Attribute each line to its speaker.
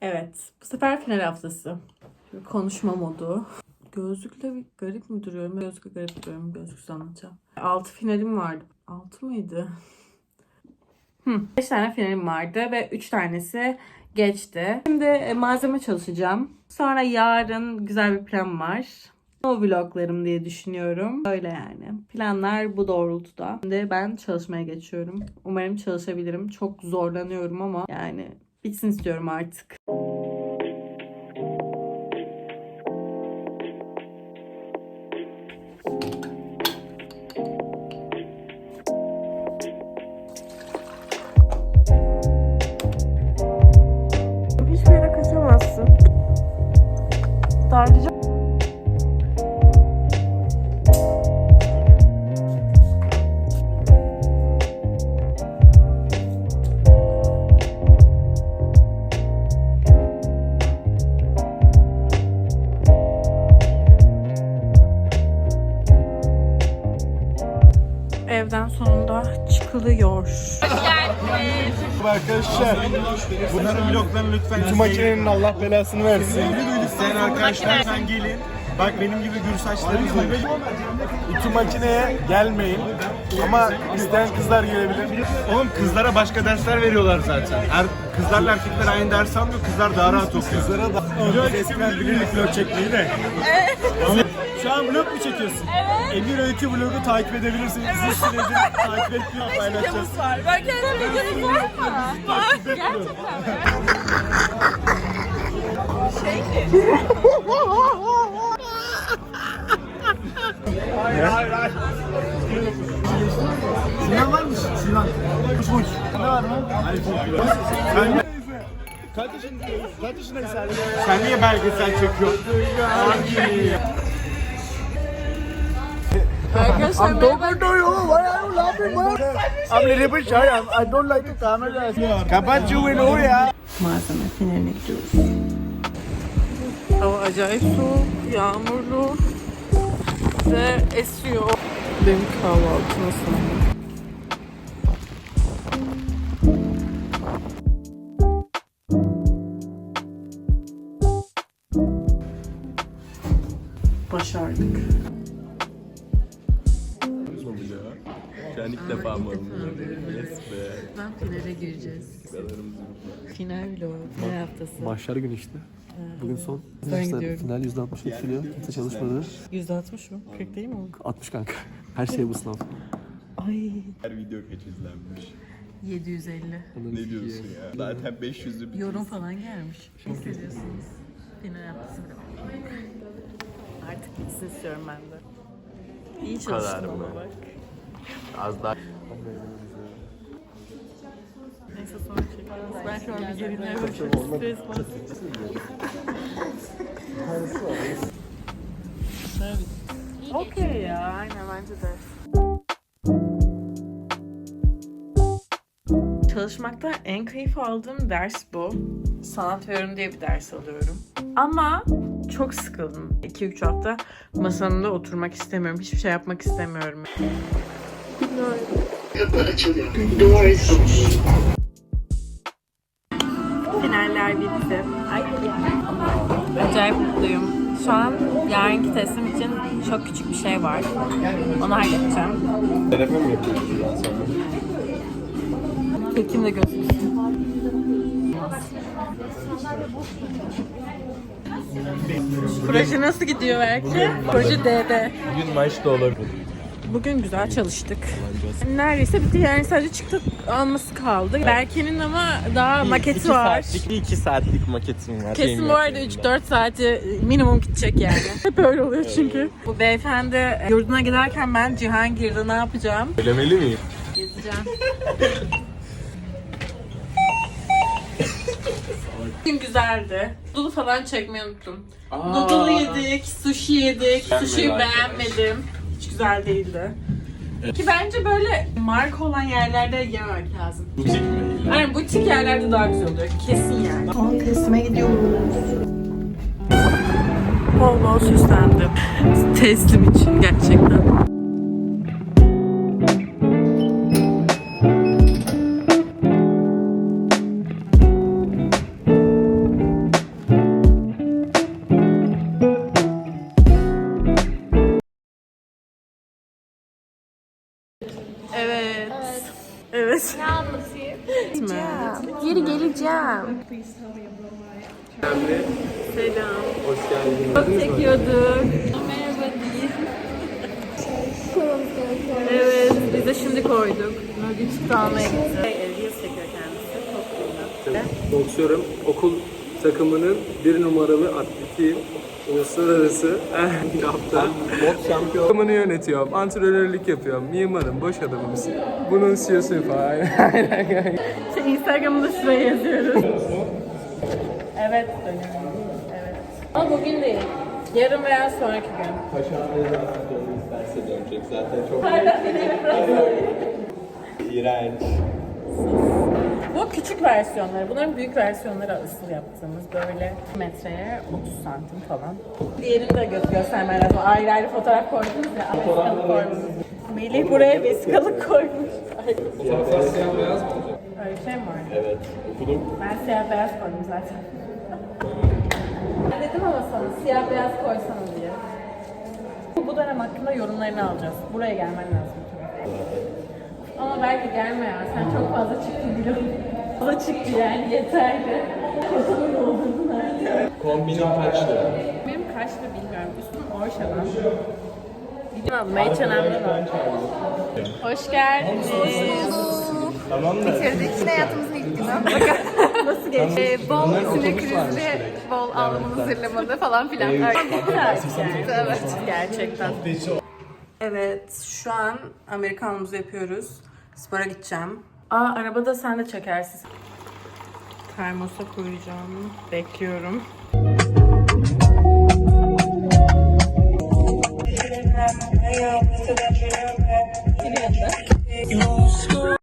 Speaker 1: Evet. Bu sefer final haftası. Bir konuşma modu. Gözlükle bir garip mi duruyorum? Gözlükle garip duruyorum. Gözlüksüz anlatacağım. 6 finalim vardı. 6 mıydı? Hı. 5 tane finalim vardı ve 3 tanesi geçti. Şimdi e, malzeme çalışacağım. Sonra yarın güzel bir plan var. O vloglarım diye düşünüyorum. Öyle yani. Planlar bu doğrultuda. Şimdi ben çalışmaya geçiyorum. Umarım çalışabilirim. Çok zorlanıyorum ama yani bitsin istiyorum artık. Hiçbir yere kaçamazsın. Darlayacağım. Evden sonunda çıkılıyor.
Speaker 2: Arkadaşlar
Speaker 3: Bunların vloglarını lütfen
Speaker 2: bu makinenin Allah belasını versin.
Speaker 3: İsteyen arkadaşlar lütfen gelin. Bak benim gibi gür saçlarınız var.
Speaker 2: İTÜ makineye gelmeyin. Ama isteyen kızlar gelebilir.
Speaker 3: Oğlum kızlara başka dersler veriyorlar zaten. Er, kızlarla erkekler aynı ders almıyor. Kızlar daha rahat okuyor.
Speaker 2: Kızlara da eskiden bilirdik vlog çekmeyi de. Şu an vlog mu çekiyorsun? Evet. Emir Öykü vlogu takip edebilirsiniz. Uzun süredir takip etmiyor paylaşacağız.
Speaker 4: var. Bak kendi videonuz var mı? Var. Gerçekten.
Speaker 2: Uç uç. Ne var mı? Sen Kaç yaşın, kaç yaşındasın sen?
Speaker 3: Sen niye belgesel çekiyorsun?
Speaker 4: Arkadaşlar merhaba.
Speaker 2: I'm little bit shy. I'm, I don't like the camera. Kapat şu videoyu ya.
Speaker 1: malzeme finaline gidiyoruz. Hava acayip soğuk, yağmurlu ve esiyor. Benim kahvaltı nasıl? Başardık.
Speaker 5: An ilk defa mı Yes be.
Speaker 1: Ben finale gireceğiz. Final vlog. Ne haftası?
Speaker 6: Maçlar günü işte. Bugün son.
Speaker 1: Ben
Speaker 6: İşte
Speaker 1: gidiyorum.
Speaker 6: Final %60 etkiliyor. Kimse çalışmadı.
Speaker 1: %60 mı? 40 değil mi o?
Speaker 6: 60 kanka. Her şey bu sınav.
Speaker 1: Ay.
Speaker 5: Her video kaç izlenmiş?
Speaker 1: 750.
Speaker 5: Ne diyorsun ya? Zaten 500'ü bir
Speaker 1: Yorum falan gelmiş. Ne hissediyorsunuz? Final haftası vlog. Artık bitsin istiyorum ben de. İyi çalıştım
Speaker 5: kadar
Speaker 1: ama bak.
Speaker 5: Az daha
Speaker 1: Neyse sonra çekeriz. Ben şu an bir gerilmeye başladım. Stres var. Okey ya. Aynen bence de. Çalışmakta en keyif aldığım ders bu. Sanat ve yorum diye bir ders alıyorum. Ama çok sıkıldım. 2-3 hafta masamda oturmak istemiyorum. Hiçbir şey yapmak istemiyorum. Finaller bitti. Ay. Acayip mutluyum. Şu an yarınki teslim için çok küçük bir şey var. Onu halledeceğim.
Speaker 5: telefon mu yapıyorsun sonra?
Speaker 1: Kekim de gözüksün. Proje nasıl gidiyor belki? Proje D'de.
Speaker 5: Bugün maç da olabilir.
Speaker 1: Bugün güzel çalıştık. Neredeyse bitti yani sadece çıktı alması kaldı. Berke'nin ama daha maketi var.
Speaker 5: Saatlik, 2 saatlik maketim var.
Speaker 1: Kesin bu arada
Speaker 5: elimde.
Speaker 1: 3-4 saati minimum gidecek yani. Hep öyle oluyor çünkü. Bu beyefendi yurduna giderken ben Cihangir'de ne yapacağım?
Speaker 5: Söylemeli miyim?
Speaker 1: Gezeceğim. Bugün güzeldi. Noodle falan çekmeyi unuttum. Noodle yedik, sushi yedik. Sushi'yi beğenmedim. Güzel değildi. Ki bence böyle marka olan yerlerde yememek lazım.
Speaker 5: Butik mi?
Speaker 1: Aynen butik yerlerde daha güzel oluyor. Kesin yani. Son teslime gidiyoruz. Bol bol süslendim. Teslim için gerçekten.
Speaker 4: Geri geleceğim.
Speaker 1: Selam.
Speaker 5: Hoş geldiniz.
Speaker 1: Çok çekiyorduk. Merhaba diye. evet, biz de şimdi koyduk. Çıktı almaya gitti. Reels çekiyor kendisi. Çok iyi.
Speaker 5: Boksörüm. Okul takımının bir numaralı atletiyim. Uluslararası. Boks şampiyonu. Takımını yönetiyorum. Antrenörlük yapıyorum. Mimarım. Boş adamım. Bunun CEO'su falan.
Speaker 1: Şey, Instagram'da şuraya yazıyoruz. evet, dönüyorum. Evet. Ama bugün değil. Yarın veya sonraki gün.
Speaker 5: isterse dönecek zaten çok iğrenç.
Speaker 1: Bu küçük versiyonları. Bunların büyük versiyonları asıl yaptığımız böyle metreye 30 santim falan. Diğerini de gö- göstermen lazım. Ayrı ayrı fotoğraf koydunuz ya. Vesikalık koydunuz. Melih buraya vesikalık koymuş.
Speaker 5: Fotoğraflar siyah beyaz mı olacak?
Speaker 1: Öyle şey mi var?
Speaker 5: Evet. Okudum.
Speaker 1: Ben siyah beyaz koydum zaten. ben dedim ama sana siyah beyaz koysana diye. Bu dönem hakkında yorumlarını alacağız. Buraya gelmen lazım. Ama belki gelme ya. Sen çok fazla çıktın biliyorum. Fazla çıktı yani yeterli. Kafanı doldurdun artık.
Speaker 5: Kombinin kaçtı?
Speaker 1: Benim kaçtı bilmiyorum. Üstüm Orşa'dan. Bilmiyorum. H&M'den. Hoş geldiniz.
Speaker 3: Tamam da.
Speaker 4: Bitirdik. Yine hayatımızın ilk günü.
Speaker 1: Nasıl geçti?
Speaker 4: Ee, bol sinir krizli, bol ağlamalı, zırlamalı falan filan. Öyle.
Speaker 1: Evet. Gerçekten. Evet, şu an Amerikanımızı yapıyoruz. Spora gideceğim. Aa arabada sen de çekersin. Termosa koyacağım. Bekliyorum. Gidiyordu.